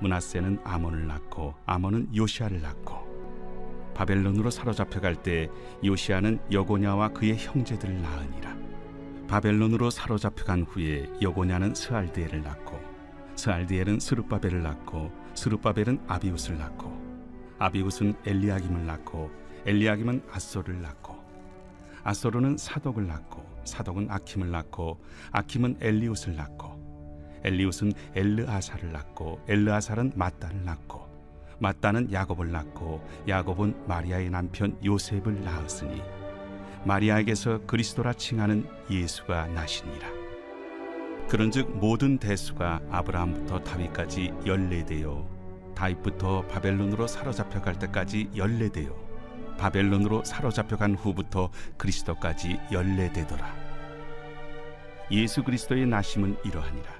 문하세는 아몬을 낳고 아몬은 요시아를 낳고 바벨론으로 사로잡혀 갈때 요시아는 여고냐와 그의 형제들을 낳으니라. 바벨론으로 사로잡혀 간 후에 여고냐는 스알드엘을 낳고 스알드엘은 스룹바벨을 낳고 스룹바벨은 아비웃을 낳고 아비웃은 엘리야김을 낳고 엘리야김은 아소를 낳고 아소르는 사독을 낳고 사독은 아킴을 낳고 아킴은 엘리웃을 낳고 엘리웃은 엘르아사를 낳고 엘르아사는 마따를 낳고 마따는 야곱을 낳고 야곱은 마리아의 남편 요셉을 낳았으니 마리아에게서 그리스도라 칭하는 예수가 나시니라. 그런즉 모든 대수가 아브라함부터 다윗까지 열네되어 다윗부터 바벨론으로 사로잡혀 갈 때까지 열네되어 바벨론으로 사로잡혀 간 후부터 그리스도까지 열네되더라. 예수 그리스도의 나심은 이러하니라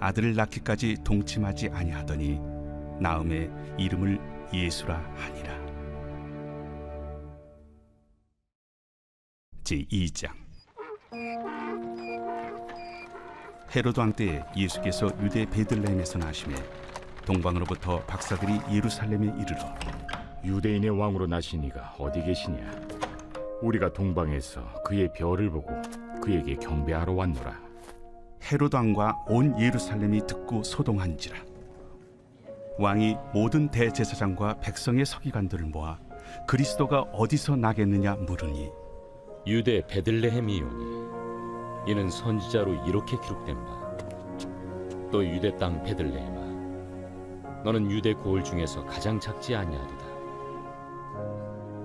아들을 낳기까지 동침하지 아니하더니 나음에 이름을 예수라 하니라 제 2장 헤로드 왕 때에 예수께서 유대 베들레헴에서 나심에 동방으로부터 박사들이 예루살렘에 이르러 유대인의 왕으로 나시니가 어디 계시냐? 우리가 동방에서 그의 별을 보고 그에게 경배하러 왔노라. 헤로드 왕과 온 예루살렘이 듣고 소동한지라 왕이 모든 대제사장과 백성의 서기관들을 모아 그리스도가 어디서 나겠느냐 물으니 유대 베들레헴이오니 이는 선지자로 이렇게 기록된 바. 또 유대 땅 베들레헴아 너는 유대 고을 중에서 가장 작지 아니하도다.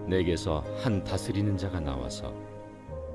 내게서 한 다스리는 자가 나와서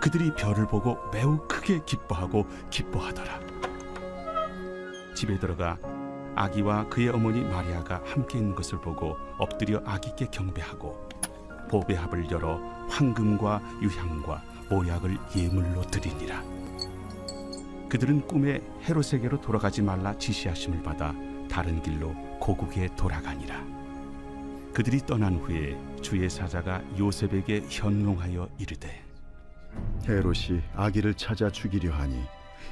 그들이 별을 보고 매우 크게 기뻐하고 기뻐하더라 집에 들어가 아기와 그의 어머니 마리아가 함께 있는 것을 보고 엎드려 아기께 경배하고 보배합을 열어 황금과 유향과 모약을 예물로 드리니라 그들은 꿈에 헤롯에게로 돌아가지 말라 지시하심을 받아 다른 길로 고국에 돌아가니라. 그들이 떠난 후에 주의 사자가 요셉에게 현몽하여 이르되 헤롯이 아기를 찾아 죽이려 하니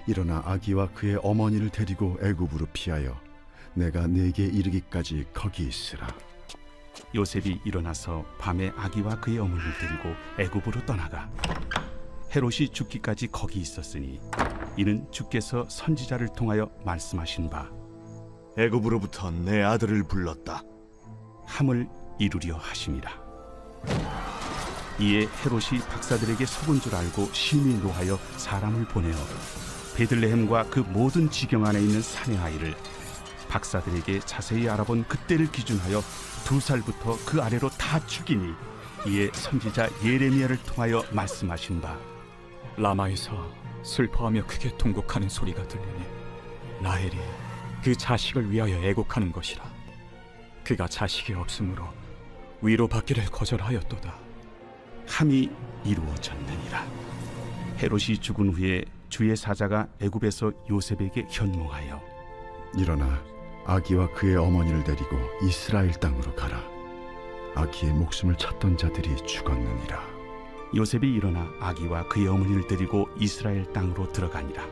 일어나 아기와 그의 어머니를 데리고 애굽으로 피하여 내가 네게 이르기까지 거기 있으라 요셉이 일어나서 밤에 아기와 그의 어머니를 데리고 애굽으로 떠나가 헤롯이 죽기까지 거기 있었으니 이는 주께서 선지자를 통하여 말씀하신 바 애굽으로부터 내 아들을 불렀다. 함을 이루려 하심이라. 이에 헤롯이 박사들에게 속은 줄 알고 심히 노하여 사람을 보내어 베들레헴과 그 모든 지경 안에 있는 사내 아이를 박사들에게 자세히 알아본 그때를 기준하여 두 살부터 그 아래로 다 죽이니 이에 선지자 예레미야를 통하여 말씀하신 바. 라마에서 슬퍼하며 크게 통곡하는 소리가 들리니 라헬이 그 자식을 위하여 애곡하는 것이라. 그가 자식이 없으므로 위로받기를 거절하였도다 함이 이루어졌느니라. 헤롯이 죽은 후에 주의 사자가 애굽에서 요셉에게 현몽하여 일어나 아기와 그의 어머니를 데리고 이스라엘 땅으로 가라. 아기의 목숨을 찾던 자들이 죽었느니라. 요셉이 일어나 아기와 그의 어머니를 데리고 이스라엘 땅으로 들어가니라.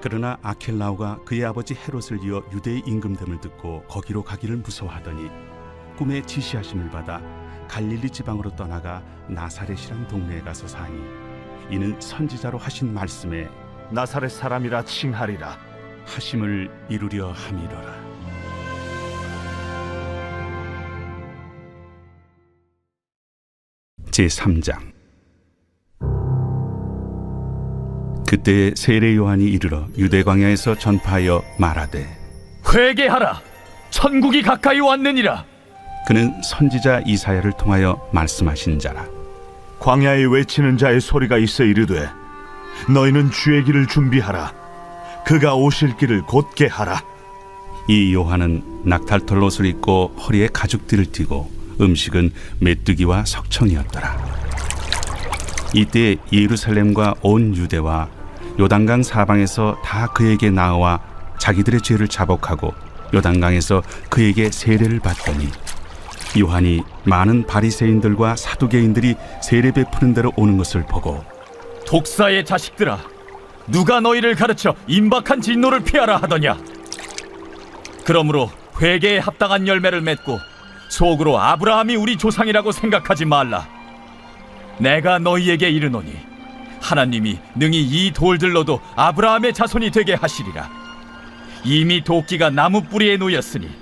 그러나 아켈라오가 그의 아버지 헤롯을 이어 유대의 임금됨을 듣고 거기로 가기를 무서워하더니 꿈에 지시하심을 받아 갈릴리 지방으로 떠나가 나사렛이란 동네에 가서 사니 이는 선지자로 하신 말씀에 나사렛 사람이라 칭하리라. 하심을 이루려 함이로라. 제 3장 그때 세례 요한이 이르러 유대 광야에서 전파하여 말하되 회개하라 천국이 가까이 왔느니라 그는 선지자 이사야를 통하여 말씀하신 자라 광야에 외치는 자의 소리가 있어 이르되 너희는 주의 길을 준비하라. 그가 오실 길을 곧게 하라. 이 요한은 낙탈털 옷을 입고 허리에 가죽띠를 띠고 음식은 메뚜기와 석청이었더라. 이때 예루살렘과 온 유대와 요단강 사방에서 다 그에게 나와 자기들의 죄를 자복하고 요단강에서 그에게 세례를 받더니 요한이 많은 바리새인들과 사두개인들이 세례 베푸는 대로 오는 것을 보고 독사의 자식들아 누가 너희를 가르쳐 임박한 진노를 피하라 하더냐? 그러므로 회개에 합당한 열매를 맺고 속으로 아브라함이 우리 조상이라고 생각하지 말라. 내가 너희에게 이르노니 하나님이 능히 이 돌들로도 아브라함의 자손이 되게 하시리라. 이미 도끼가 나무 뿌리에 놓였으니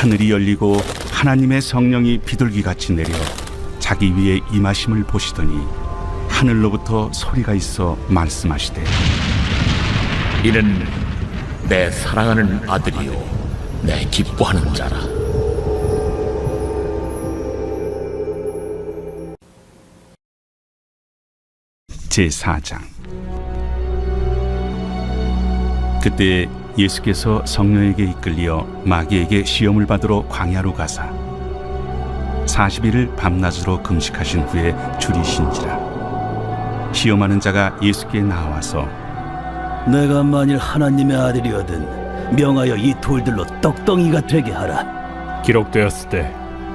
하늘이 열리고 하나님의 성령이 비둘기같이 내려 자기 위에 임하심을 보시더니 하늘로부터 소리가 있어 말씀하시되 이는 내 사랑하는 아들이요 내 기뻐하는 자라. 제4장. 그때 예수께서 성령에게 이끌려 마귀에게 시험을 받으러 광야로 가사 40일을 밤낮으로 금식하신 후에 줄이신지라 시험하는 자가 예수께 나와서 내가 만일 하나님의 아들이거든 명하여 이 돌들로 떡덩이가 되게 하라. 기록되었을 때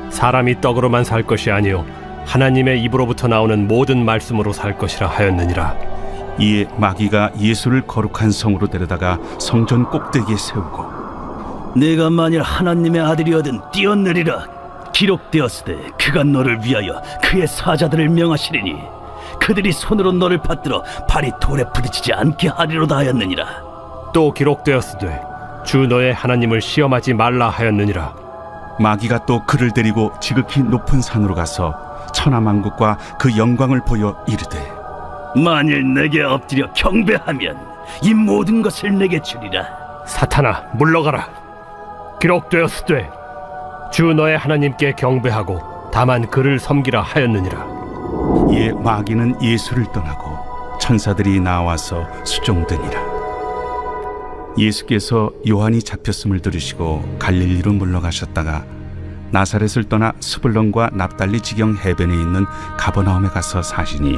사람이 떡으로만 살 것이 아니요 하나님의 입으로부터 나오는 모든 말씀으로 살 것이라 하였느니라. 이에 마귀가 예수를 거룩한 성으로 데려다가 성전 꼭대기에 세우고 내가 만일 하나님의 아들이거든 뛰어내리라. 기록되었으되 그가 너를 위하여 그의 사자들을 명하시리니 그들이 손으로 너를 받들어 발이 돌에 부딪히지 않게 하리로다 하였느니라. 또 기록되었으되 주 너의 하나님을 시험하지 말라 하였느니라. 마귀가 또 그를 데리고 지극히 높은 산으로 가서 천하만국과 그 영광을 보여 이르되 만일 내게 엎드려 경배하면 이 모든 것을 내게 주리라. 사탄아 물러가라. 기록되었으되 주 너의 하나님께 경배하고 다만 그를 섬기라 하였느니라. 이에 마귀는 예수를 떠나고 천사들이 나와서 수종드니라. 예수께서 요한이 잡혔음을 들으시고 갈릴리로 물러가셨다가 나사렛을 떠나 스불론과 납달리 지경 해변에 있는 가버나움에 가서 사시니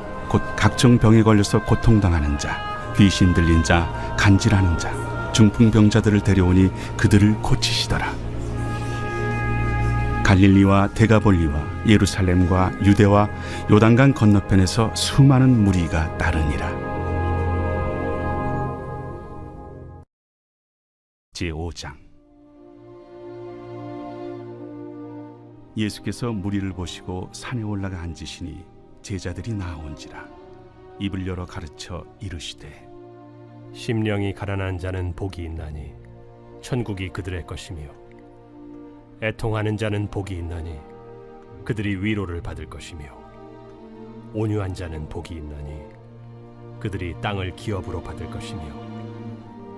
곧 각종 병에 걸려서 고통당하는 자 귀신 들린 자 간질하는 자 중풍병자들을 데려오니 그들을 고치시더라. 갈릴리와 데가볼리와 예루살렘과 유대와 요단강 건너편에서 수많은 무리가 따르니라. 제5장. 예수께서 무리를 보시고 산에 올라가 앉으시니 제자들이 나온지라 입을 열어 가르쳐 이르시되 심령이 가난한 자는 복이 있나니 천국이 그들의 것이며 애통하는 자는 복이 있나니 그들이 위로를 받을 것이며 온유한 자는 복이 있나니 그들이 땅을 기업으로 받을 것이며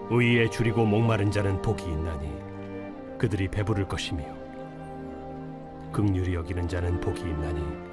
의에 줄이고 목마른 자는 복이 있나니 그들이 배부를 것이며 극률이 여기는 자는 복이 있나니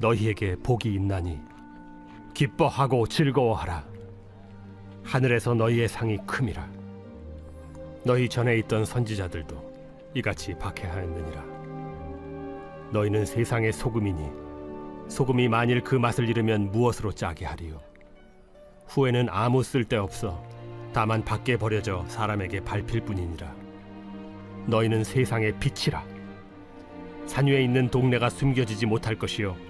너희에게 복이 있나니 기뻐하고 즐거워하라. 하늘에서 너희의 상이 큼이라. 너희 전에 있던 선지자들도 이같이 박해하였느니라. 너희는 세상의 소금이니 소금이 만일 그 맛을 잃으면 무엇으로 짜게 하리요? 후에는 아무 쓸데 없어 다만 밖에 버려져 사람에게 밟힐 뿐이니라. 너희는 세상의 빛이라. 산 위에 있는 동네가 숨겨지지 못할 것이요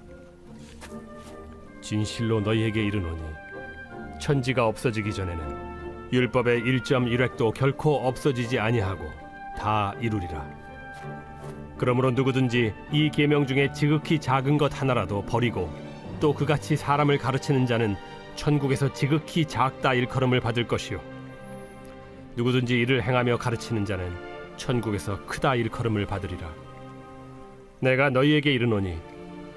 진실로 너희에게 이르노니 천지가 없어지기 전에는 율법의 1.1획도 결코 없어지지 아니하고 다 이루리라. 그러므로 누구든지 이 계명 중에 지극히 작은 것 하나라도 버리고 또 그같이 사람을 가르치는 자는 천국에서 지극히 작다 일컬음을 받을 것이요 누구든지 이를 행하며 가르치는 자는 천국에서 크다 일컬음을 받으리라. 내가 너희에게 이르노니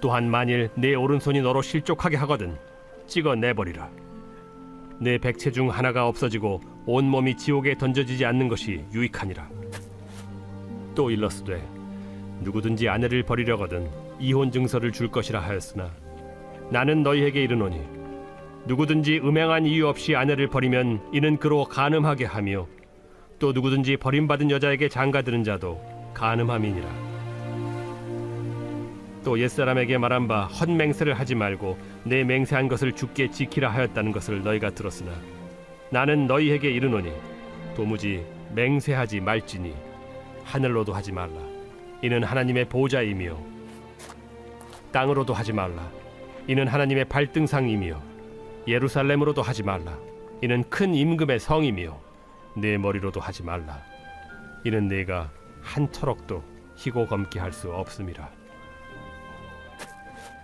또한 만일 내 오른손이 너로 실족하게 하거든 찍어 내버리라. 내 백체 중 하나가 없어지고 온 몸이 지옥에 던져지지 않는 것이 유익하니라. 또 일러스되 누구든지 아내를 버리려거든 이혼 증서를 줄 것이라 하였으나 나는 너희에게 이르노니 누구든지 음행한 이유 없이 아내를 버리면 이는 그로 간음하게 하며 또 누구든지 버림받은 여자에게 장가드는 자도 간음함이니라. 또 옛사람에게 말한 바 헛맹세를 하지 말고 내 맹세한 것을 죽게 지키라 하였다는 것을 너희가 들었으나 나는 너희에게 이르노니 도무지 맹세하지 말지니 하늘로도 하지 말라. 이는 하나님의 보좌이며 땅으로도 하지 말라. 이는 하나님의 발등상이며 예루살렘으로도 하지 말라. 이는 큰 임금의 성이며 내 머리로도 하지 말라. 이는 내가 한 터럭도 희고 검게 할 수 없음이라